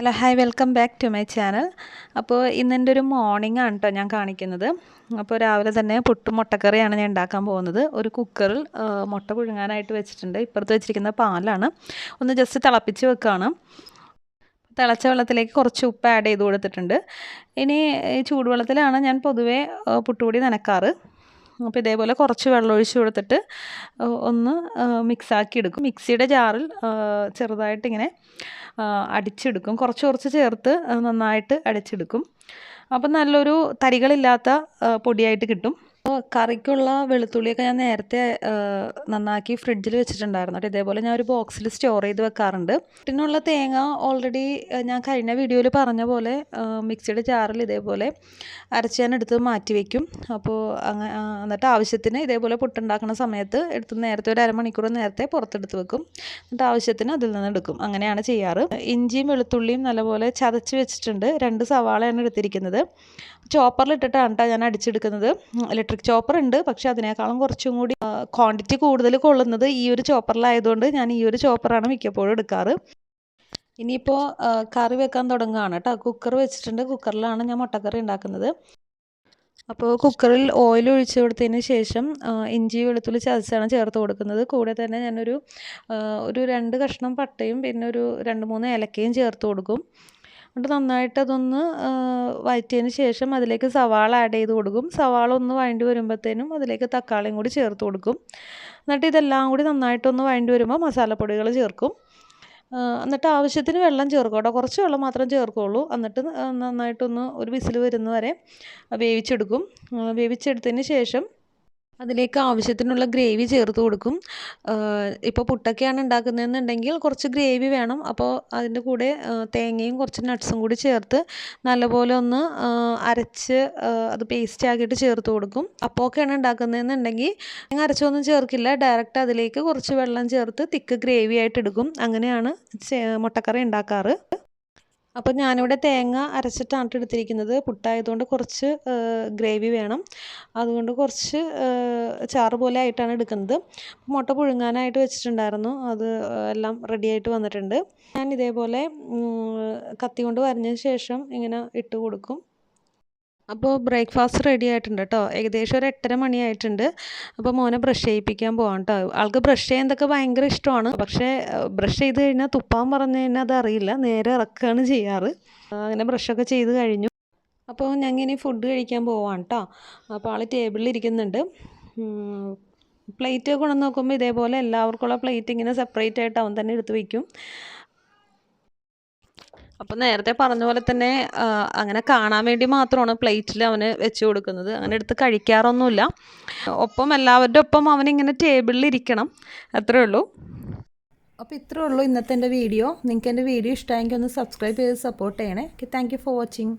Hello hi welcome back to my channel. അപ്പോൾ ഇന്നെന്റെ ഒരു മോർണിംഗ് ആണ് കേട്ടോ ഞാൻ കാണിക്കുന്നത്. അപ്പോൾ രാവിലെ തന്നെ പുട്ടും മുട്ടക്കറിയാണ് ഞാൻ ഉണ്ടാക്കാൻ പോകുന്നത്. ഒരു കുക്കറിൽ മുട്ട പുഴുങ്ങാനായിട്ട് വെച്ചിട്ടുണ്ട്. ഇപ്പുറത്ത് വെച്ചിരിക്കുന്ന പാലാണ് ഒന്ന് ജസ്റ്റ് തിളപ്പിച്ച് വെക്കുകയാണ് തിളച്ച വെള്ളത്തിലേക്ക് കുറച്ച് ഉപ്പ് ആഡ് ചെയ്ത് കൊടുത്തിട്ടുണ്ട്. ഇനി ചൂടുവെള്ളത്തിലാണ് ഞാൻ പൊതുവേ പുട്ടുപൊടി നനക്കാറ്. അപ്പോൾ ഇതേപോലെ കുറച്ച് വെള്ളം ഒഴിച്ച് കൊടുത്തിട്ട് ഒന്ന് മിക്സാക്കി എടുക്കും. മിക്സിയുടെ ജാറിൽ ചെറുതായിട്ടിങ്ങനെ അടിച്ചെടുക്കും. കുറച്ച് കുറച്ച് ചേർത്ത് നന്നായിട്ട് അടിച്ചെടുക്കും. അപ്പം നല്ലൊരു തരികളില്ലാത്ത പൊടിയായിട്ട് കിട്ടും. അപ്പോൾ കറിക്കുള്ള വെളുത്തുള്ളിയൊക്കെ ഞാൻ നേരത്തെ നന്നാക്കി ഫ്രിഡ്ജിൽ വെച്ചിട്ടുണ്ടായിരുന്നു. കേട്ടോ ഇതേപോലെ ഞാൻ ഒരു ബോക്സിൽ സ്റ്റോർ ചെയ്ത് വെക്കാറുണ്ട്. ഇതിനുള്ള തേങ്ങ ഓൾറെഡി ഞാൻ കഴിഞ്ഞ വീഡിയോയിൽ പറഞ്ഞ പോലെ മിക്സിയുടെ ജാറിൽ ഇതേപോലെ അരച്ച് ഞാൻ എടുത്ത് മാറ്റി വയ്ക്കും അപ്പോൾ എന്നിട്ട് ആവശ്യത്തിന് ഇതേപോലെ പുട്ടുണ്ടാക്കുന്ന സമയത്ത് എടുത്ത് നേരത്തെ ഒരു അരമണിക്കൂർ നേരത്തെ പുറത്തെടുത്ത് വെക്കും. എന്നിട്ട് ആവശ്യത്തിന് അതിൽ നിന്ന് എടുക്കും. അങ്ങനെയാണ് ചെയ്യാറ്. ഇഞ്ചിയും വെളുത്തുള്ളിയും നല്ലപോലെ ചതച്ച് വെച്ചിട്ടുണ്ട്. രണ്ട് സവാളയാണ് എടുത്തിരിക്കുന്നത്. ചോപ്പറിലിട്ടിട്ടാണ് കേട്ടോ ഞാൻ അടിച്ചെടുക്കുന്നത്. ഇലക്ട്രിക് ചോപ്പർ ഉണ്ട്. പക്ഷെ അതിനേക്കാളും കുറച്ചും കൂടി ക്വാണ്ടിറ്റി കൂടുതൽ കൊള്ളുന്നത് ഈ ഒരു ചോപ്പറിലായതുകൊണ്ട് ഞാൻ ഈ ഒരു ചോപ്പറാണ് മിക്കപ്പോഴും എടുക്കാറ്. ഇനിയിപ്പോൾ കറി വെക്കാൻ തുടങ്ങുകയാണ് കേട്ടോ. കുക്കർ വെച്ചിട്ടുണ്ട്. കുക്കറിലാണ് ഞാൻ മുട്ടക്കറി ഉണ്ടാക്കുന്നത്. അപ്പോൾ കുക്കറിൽ ഓയിൽ ഒഴിച്ചു കൊടുത്തതിന് ശേഷം ഇഞ്ചി വെളുത്തുള്ളി ചതച്ചാണ് ചേർത്ത് കൊടുക്കുന്നത്. കൂടെ തന്നെ ഞാനൊരു ഒരു രണ്ട് കഷ്ണം പട്ടയും പിന്നെ ഒരു രണ്ട് മൂന്ന് ഏലക്കയും ചേർത്ത് കൊടുക്കും. എന്നിട്ട് നന്നായിട്ട് അതൊന്ന് വഴറ്റിയതിന് ശേഷം അതിലേക്ക് സവാള ആഡ് ചെയ്ത് കൊടുക്കും. സവാള ഒന്ന് വഴണ്ടി വരുമ്പോഴത്തേനും അതിലേക്ക് തക്കാളിയും കൂടി ചേർത്ത് കൊടുക്കും. എന്നിട്ട് ഇതെല്ലാം കൂടി നന്നായിട്ടൊന്ന് വഴണ്ടി വരുമ്പോൾ മസാലപ്പൊടികൾ ചേർക്കും. എന്നിട്ട് ആവശ്യത്തിന് വെള്ളം ചേർക്കും കേട്ടോ. കുറച്ച് വെള്ളം മാത്രം ചേർക്കുകയുള്ളൂ എന്നിട്ട് നന്നായിട്ടൊന്ന് ഒരു വിസിൽ വരുന്നവരെ വേവിച്ചെടുക്കും. ആ, വേവിച്ചെടുത്തതിന് ശേഷം അതിലേക്ക് ആവശ്യത്തിനുള്ള ഗ്രേവി ചേർത്ത് കൊടുക്കും. ഇപ്പോൾ പുട്ടൊക്കെയാണ് ഉണ്ടാക്കുന്നതെന്നുണ്ടെങ്കിൽ കുറച്ച് ഗ്രേവി വേണം. അപ്പോൾ അതിന്റെ കൂടെ തേങ്ങയും കുറച്ച് നട്ട്സും കൂടി ചേർത്ത് നല്ലപോലെ ഒന്ന് അരച്ച് അത് പേസ്റ്റ് ആക്കിയിട്ട് ചേർത്ത് കൊടുക്കും. അപ്പോഴൊക്കെയാണ് ഉണ്ടാക്കുന്നതെന്നുണ്ടെങ്കിൽ തേങ്ങ അരച്ചൊന്നും ചേർക്കില്ല. ഡയറക്റ്റ് അതിലേക്ക് കുറച്ച് വെള്ളം ചേർത്ത് തിക്ക് ഗ്രേവി ആയിട്ട് എടുക്കും. അങ്ങനെയാണ് മുട്ടക്കറി ഉണ്ടാക്കാറ്. അപ്പോൾ ഞാനിവിടെ തേങ്ങ അരച്ചിട്ടാണ് എടുത്തിരിക്കുന്നത്. പുട്ടായതുകൊണ്ട് കുറച്ച് ഗ്രേവി വേണം. അതുകൊണ്ട് കുറച്ച് ചാറ് പോലെ ആയിട്ടാണ് എടുക്കുന്നത്. മുട്ട പുഴുങ്ങാനായിട്ട് വെച്ചിട്ടുണ്ടായിരുന്നു. അത് എല്ലാം റെഡി ആയിട്ട് വന്നിട്ടുണ്ട്. ഞാൻ ഇതേപോലെ കത്തി കൊണ്ട് വരഞ്ഞതിന് ശേഷം ഇങ്ങനെ ഇട്ട് കൊടുക്കും. അപ്പോൾ ബ്രേക്ക്ഫാസ്റ്റ് റെഡി ആയിട്ടുണ്ട് കേട്ടോ ഏകദേശം ഒരു എട്ടര മണിയായിട്ടുണ്ട് അപ്പോൾ മോനെ ബ്രഷ് ചെയ്യിപ്പിക്കാൻ പോകാം കേട്ടോ ആൾക്ക് ബ്രഷ് ചെയ്യുന്നതൊക്കെ ഭയങ്കര ഇഷ്ടമാണ്. പക്ഷേ ബ്രഷ് ചെയ്ത് കഴിഞ്ഞാൽ തുപ്പാൻ പറഞ്ഞു കഴിഞ്ഞാൽ അതറിയില്ല നേരെ ഇറക്കുകയാണ് ചെയ്യാറ്. അങ്ങനെ ബ്രഷൊക്കെ ചെയ്ത് കഴിഞ്ഞു. അപ്പോൾ ഞങ്ങൾ ഇനി ഫുഡ് കഴിക്കാൻ പോവാം കേട്ടോ അപ്പോൾ ആൾ ടേബിളിൽ ഇരിക്കുന്നുണ്ട്. പ്ലേറ്റ് കൊണ്ടു നോക്കുമ്പോൾ ഇതേപോലെ എല്ലാവർക്കുള്ള പ്ലേറ്റ് ഇങ്ങനെ സെപ്പറേറ്റ് ആയിട്ട് അവൻ തന്നെ എടുത്ത് വയ്ക്കും അപ്പം നേരത്തെ പറഞ്ഞ പോലെ തന്നെ അങ്ങനെ കാണാൻ വേണ്ടി മാത്രമാണ് പ്ലേറ്റിൽ അവന് വെച്ച് കൊടുക്കുന്നത്. അങ്ങനെ എടുത്ത് കഴിക്കാറൊന്നുമില്ല. ഒപ്പം എല്ലാവരുടെ ഒപ്പം അവൻ ഇങ്ങനെ ടേബിളിൽ ഇരിക്കണം. അത്രേ ഉള്ളൂ. അപ്പോൾ ഇത്രേ ഉള്ളൂ ഇന്നത്തെ എന്റെ വീഡിയോ. നിങ്ങൾക്ക് എന്റെ വീഡിയോ ഇഷ്ടമായെങ്കിൽ ഒന്ന് സബ്സ്ക്രൈബ് ചെയ്ത് സപ്പോർട്ട് ചെയ്യണേ. Thank for watching